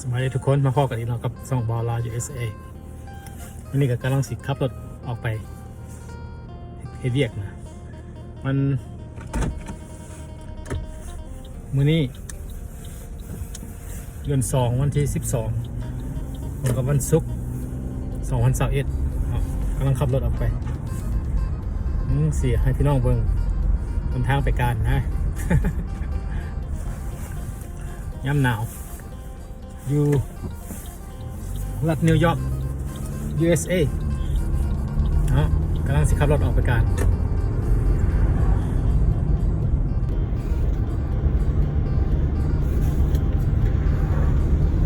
สวัสดีทุกคนมาพอกันอีกแล้วกับสองบอลลา USA วันนี้ก็กำลังสิขับรถออกไปเฮเวียกนะ มันมือนี้เดือนสองวันที่สิบสองผมกับวันศุกร์สองวันเสาร์เอ็ดกำลังขับรถออกไปเสียให้พี่น้องเบิ่งบนทางไปการนะ ย่ำหนาว อยู่รัฐนิวยอร์ก USA เนาะกำลังสิขับรถออกไปการ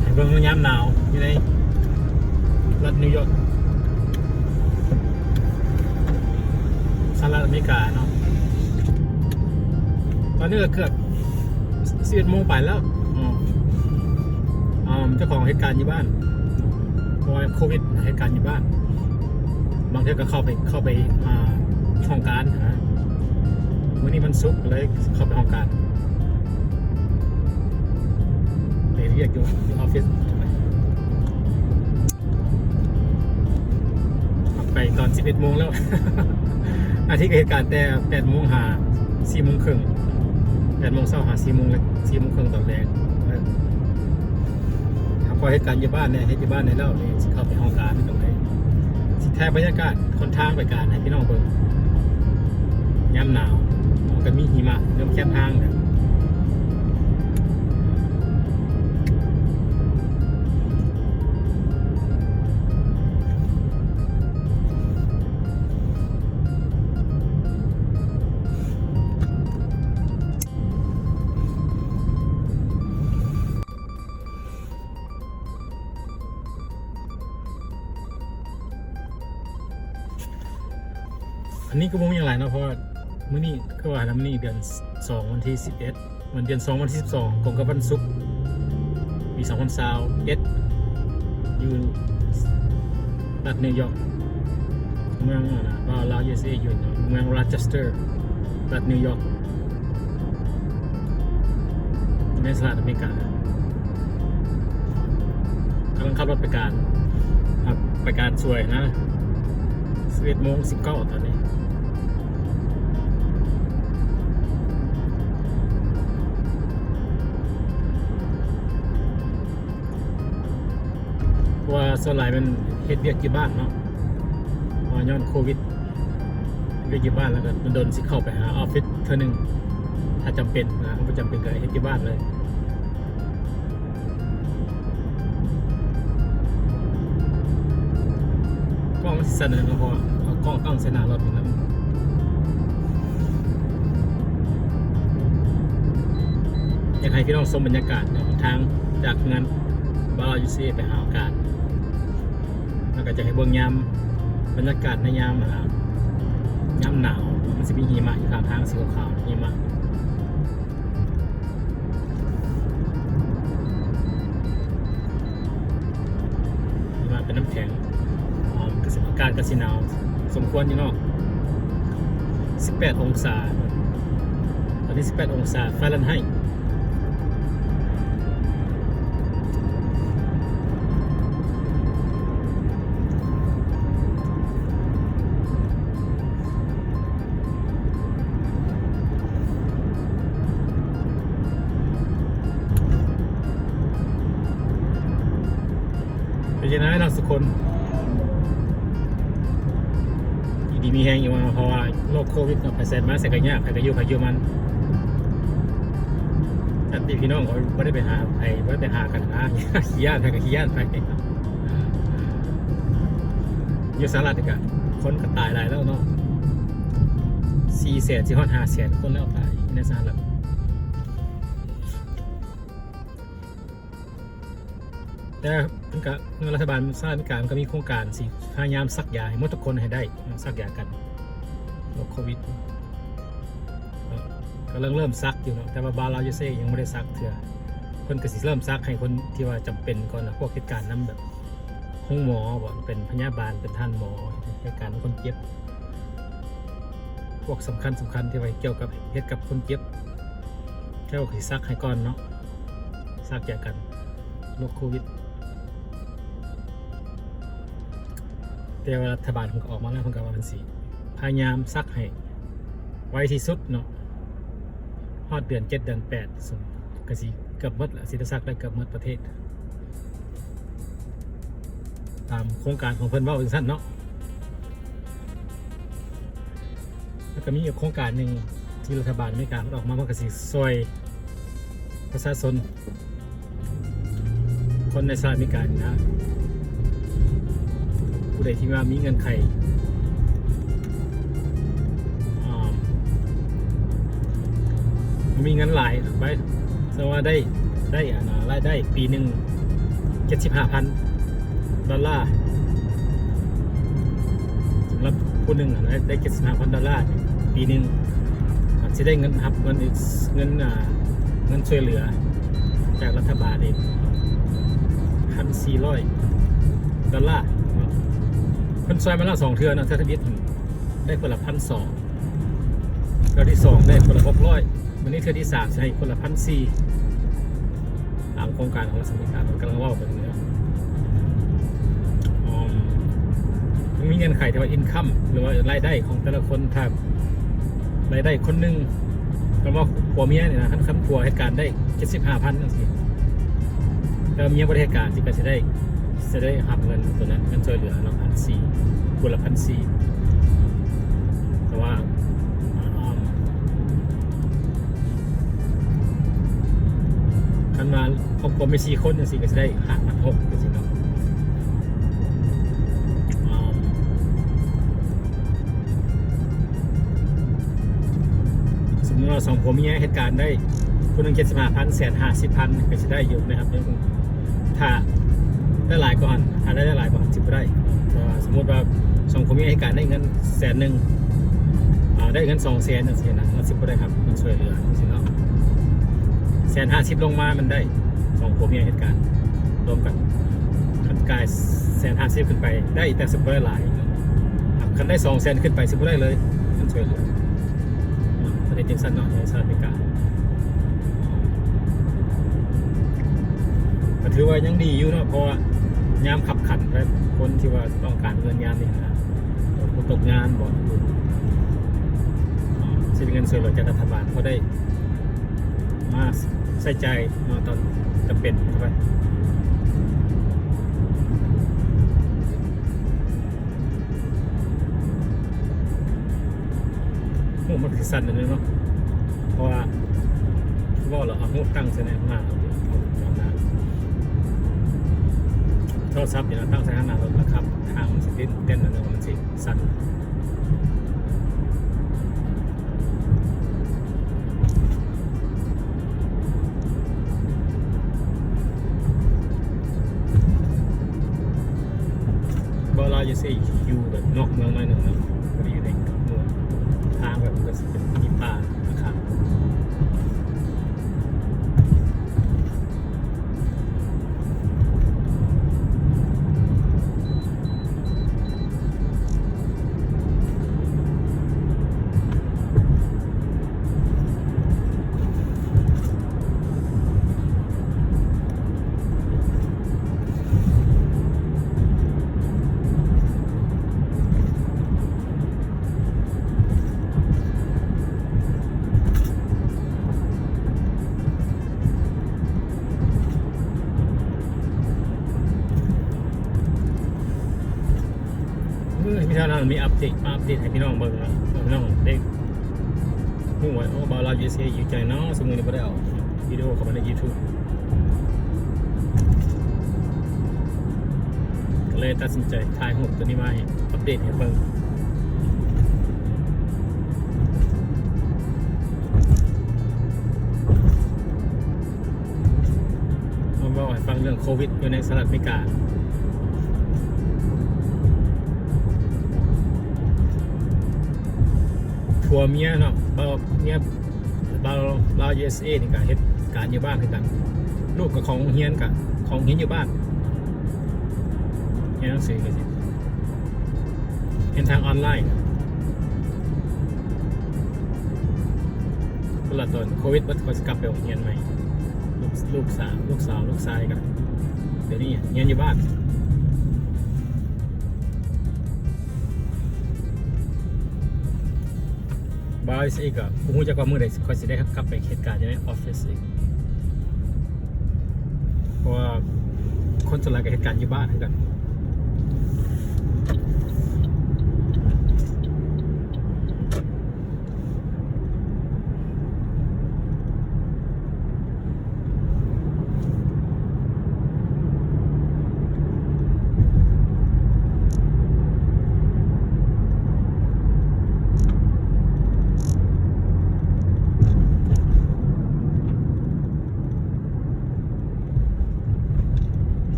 ให้เบิ่งยามหนาวอยู่ในรัฐนิวยอร์กสหรัฐอเมริกาเนาะตอนนี้ก็เกือบสิบเอ็ดโมงไปแล้ว อ๋ออ่าเจ้าของเหตุการณ์อยู่บ้านเพราะโควิดเหตุการณ์อยู่บ้าน บางทีก็เข้าไปเข้าไปอ่าห้องการนะวันนี้มันซุกเลยเข้าไปห้องการไปเรียกอยู่อยู่ออฟฟิศไปตอน 11โมงแล้ว อาทิตย์เหตุการณ์แต่8โมงหา4โมงครึ่ง8โมงเช้าหา4โมงเลย4โมงครึ่งตอนแรก คออถ้าพอเหตุการณ์อยู่บ้านเนี่ยเหตุอยู่บ้านในเล่าเนี่ยสิเข้าไปห้องการตรงไหนสิแทบบรรยากาศคนทางไปการให้พี่น้องเบิ่งยามหนาวมันก็มีหิมะเริ่มแคบทางเนี่ย นนี้ก็บ่มีอะไรเนาะเพราะว่ามื้อนี้คือว่าน้ำนี้เดือน2วันที่11วันเดือน2วันที่12ตรงกับวันศุกร์ปี2021อยู่รัฐนิวยอร์กเมืองอะไรนะบาลา USA อยู่เมืองรเชสเตอร์รัฐนิวยอร์กในสหรัฐอเมริกากำลังขับรถไปการครับไปการสวยนะ11โมง19ตอนนี้ ราะว่าสลายมันเฮ็ดเวียกที่บ้านเนาะพราะว่าย้อนโควิดเวียกที่บ้านแล้วก็มันโดนสิเข้าไปหาออฟฟิศเท่านึงถ้าจำเป็นนะไม่จำเป็นก็เฮ็ดที่บ้านเลยกล้องมันสิสั่นเลยเนะพราะว่าเอากล้องตั้งสนารถอยู่แล้วอยากให้พี่น้องชมบรรยากาศทางจากงานบาร์ยูซีไปหาอากาศ ก็จะให้เบิ่งยามบรรยากาศในยามอ่ายามหนาวมันจะมีหิมะอยู่ข้างทางสีขาวหิมะหิมะเป็นน้ำแข็งอ๋อกระสิอากาศกระสิหนาวสมควรอยู่เนาะ18 องศา ตอนนี้ 18 องศาฟาเรนไฮต์ คโควิดเนาะไปแซนมาใส่กันยากใครก็อยู่ใครอยู่มันแต่ที่พี่น้องเขาไม่ได้ไปหาใครไม่ได้ไปหากันนะขี้ย่านใครก็ขี้ย่านไปอยู่สหรัฐอีกอะคนก็ตายหลายแล้วเนาะสี่แสนสี่ห้าห้าแสนคนแล้วตายในสหรัฐแต่มันก็รัฐบาลสหรัฐอเมริกามันก็มีโครงการสิพยายามซักยาให้มดทุกคนให้ได้ซักยากัน โรคโควิดก็เริ่มเริ่มซักอยู่เนาะแต่ว่าบาร์เราจะเซยังไม่ได้ซักเถื่อเพิ่นก็สิเริ่มซักให้คนที่ว่าจำเป็นก่อนนะพวกเหตุการณ์นั้นแบบห้องหมอบ่เป็นพยาบาลเป็นท่านหมอเหตุการณ์คนเจ็บพวกสำคัญสำคัญที่ไว้เกี่ยวกับเหตุกับคนเจ็บเจ้าก็สิซักให้ก่อนเนาะซักแยกกันโรคโควิดแต่ว่ารัฐบาลมันก็ออกมาแล้วมันก็ว่ามันสี พยายามซักให้ไวที่สุดเนาะฮอดเดือนเจ็ดเดือนแปดสมกสิเกือบหมดละสิทธิซักได้เกือบหมดประเทศ ตามโครงการของเพิ่นว่าถึงสั้นเนาะแล้วก็มีอีกโครงการหนึ่งที่รัฐบาลอเมริกาออกมามันกสิซอยประชาชนคนในสหรัฐอเมริกานี่นะผู้ใดที่ว่ามีเงินไข มีเงินหลายไปสมมติว่าได้ได้อ่ารายได้ปีหนึ่งเจ็ดสิบห้าพันดอลลาร์สำหรับผู้หนึ่งอะได้เจ็ดสิบห้าพันดอลลาร์ปีหนึ่งอาจจะได้เงินทับเงินเงินเงินช่วยเหลือ จากรัฐบาลเองพันสี่ร้อยดอลลาร์เนาะเพิ่นซอยมาแล้วสองเทือนะเทือทบิดได้คนละพันสองเทือที่สองได้คนละหกร้อย วันนี้เทือที่สามให้คนละพันสี่ตามโครงการของรัฐบาลมันกำลังว่าแบบนี้นะอืมมันมีเงินไขที่ว่าอินคัมหรือว่ารายได้ของแต่ละคนถ้ารายได้คนหนึ่งคำว่าผัวเมียเนี่ยนะขั้นขั้นผัวเหตุการณ์ได้เจ็ดสิบห้าพันนั่นสิแล้วเมียบริเหตุการที่ก็จะได้จะได้หักเงินตัวนั้นเงินช่วยเหลือเราพันสี่คนละพันสี่ รอบครัวไม่สี่คนเนี่ยสิก็จะได้หักพันหกก็สิเนาะสมมติว่าสองผัวเมียเหตุการณ์ได้คนหนึ่งเจ็ดสิบห้าพันแสนห้าสิบพันก็จะได้อยู่นะครับถ้าได้หลายก่อนหาได้หลายก่อนสิบได้สมมติว่าสองคนมีให้การณ์ได้เงินแสนหนึ่งได้เงินสองแสนนั่นสินะเราสิบได้ครับมันช่วยเหลือสิเนาะแสนห้าสิบลงมามันได้ สองคนมีเหตุการณ์รวมกันคันกายแสนห้าสิบขึ้นไปได้แต่สิบได้หลายครับคันได้สองแสนขึ้นไปสิบได้เลยมันช่วยเหลือประเด็นจริงสั้นเนาะในสหรัฐอเมริกาก็ถือว่ายังดีอยู่เนาะเพราะว่ายามขับขันแล้วคนที่ว่าต้องการเงินยามนี่นะคนตกงานบ่สิเงินส่วนเหลือจากรัฐบาลเขาได้มา ใส่ใจมาตอนจำเป็นเข้าไปโอ้มันคือสั้นเลยเนาะเพราะว่าว่าเราเอาหูตั้งเสนอมาเอาเอาหน้าโทรศัพท์อยู่แล้วตั้งใส่ข้างหน้ารถนะครับทางมันสิเต้นเต้นแล้วมันสิสั่น จะเซ่อยู่แบบนอกเมืองหน่อยหนึ่งนะไม่ได้อยู่ในเมืองทางแบบมันก็สิเป็นมีป่า มื่อพี่ชาวนมีอัปเดตมาอัปเดตให้พี่น้องเบิ่งนะพี่น้องได้หูว่าโอ้บาวลาวยูเซอยู่ใจเนาะสมมุติบ่ได้เอาวิดีโอเข้ามาใน YouTube ก็เลยตัดสินใจถ่ายรูปตัวนี้มาให้อัปเดตให้เบิ่งมาบอกให้ฟังเรื่องโควิดอยู่ในสหรัฐอเมริกา ผัวเมียเนาะเบาเมียเบาเบา USA นี่ก็เฮ็ดการอยู่บ้านคือกันลูกกับของเฮียนกับของเฮียนอยู่บ้านเฮียนหนังสือกันสิเห็นทางออนไลน์คนละตอนโควิดมันก็จะกลับไปโรงเรียนใหม่ลูกลูกสาวลูกสาวลูกชายกันเดี๋ยวนี้เงียนอยู่บ้าน บาสอีกอะผมรู้จักว่ามือใดคอยสิได้กลับไปเหตุการณ์อยู่ในออฟฟิศอีกเพราะว่าคนส่วนใหญ่ก็เหตุการณ์อยู่บ้านเหมือนกัน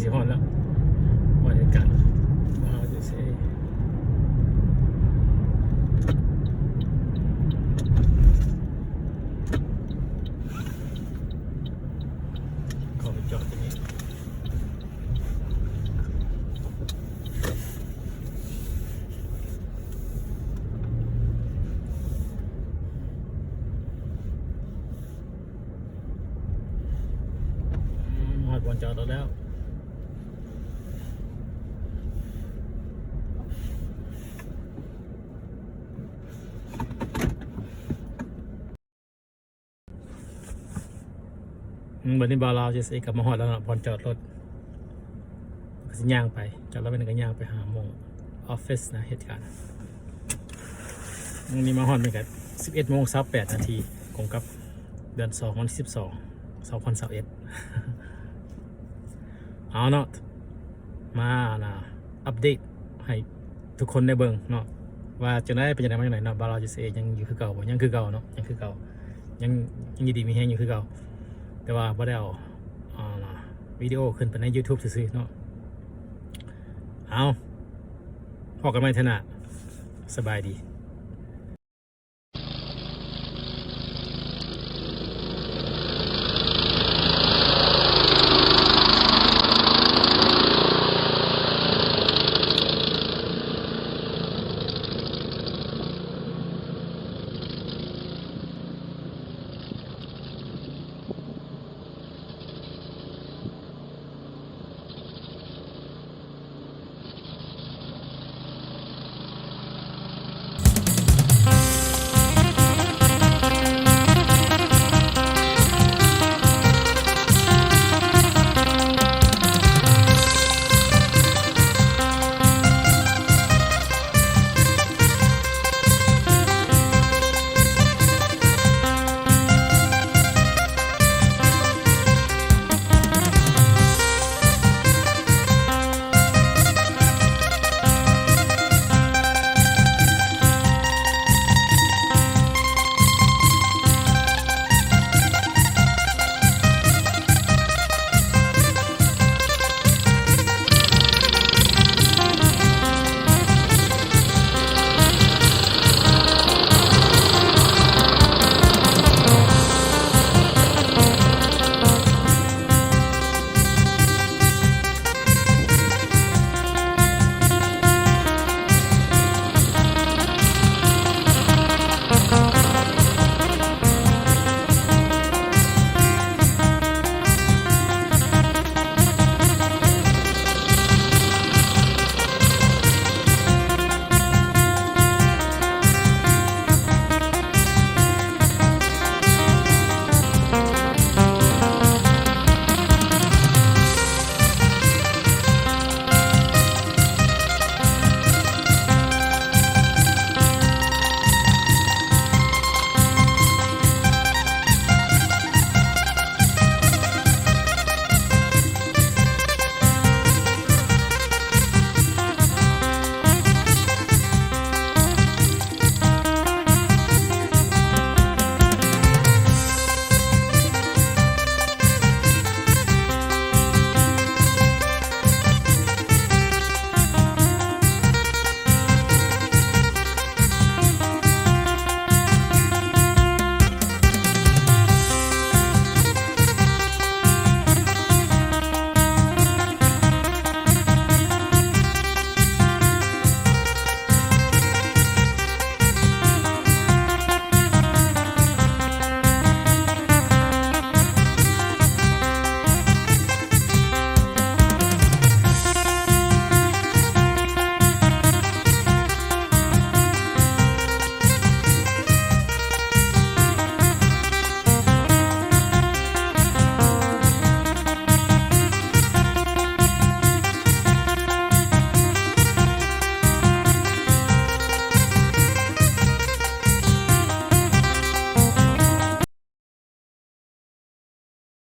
สีหอนแล้วว่าเหตุการณ์ว่าจะเซเข้าไปจอดตรงนี้อืมหอดบอลจอดแล้ว วันนี้บาลาวจะสิกลับมาหอดแล้วนะพอนจอดรถก็สิย่างไปจอดรถไปหนึ่งก็ย่างไปหาโมงออฟฟิศนะเหตุการณ์วันนี้มาหอดเป็นกันสิบเอ็ดโมงสิบแปดนาทีกงกับเดือนสองวันที่สิบสองสองพันสิบเอ็ดเอาเนาะมานะอัปเดตให้ทุกคนได้เบิ่งเนาะว่าจะได้เป็นยังไงมาอย่างไรเนาะบาวลาจะเซยังอยู่คือเก่าบ่ยังคือเก่าเนาะยังคือเก่ายังยังดีมีแห้งอยู่คือเก่า แต่ว่าบ่ได้เอาอาวิดีโอขึ้นไปใน YouTube ซื้อๆเนาะเอาพอกันไมเถอะนะสบายดี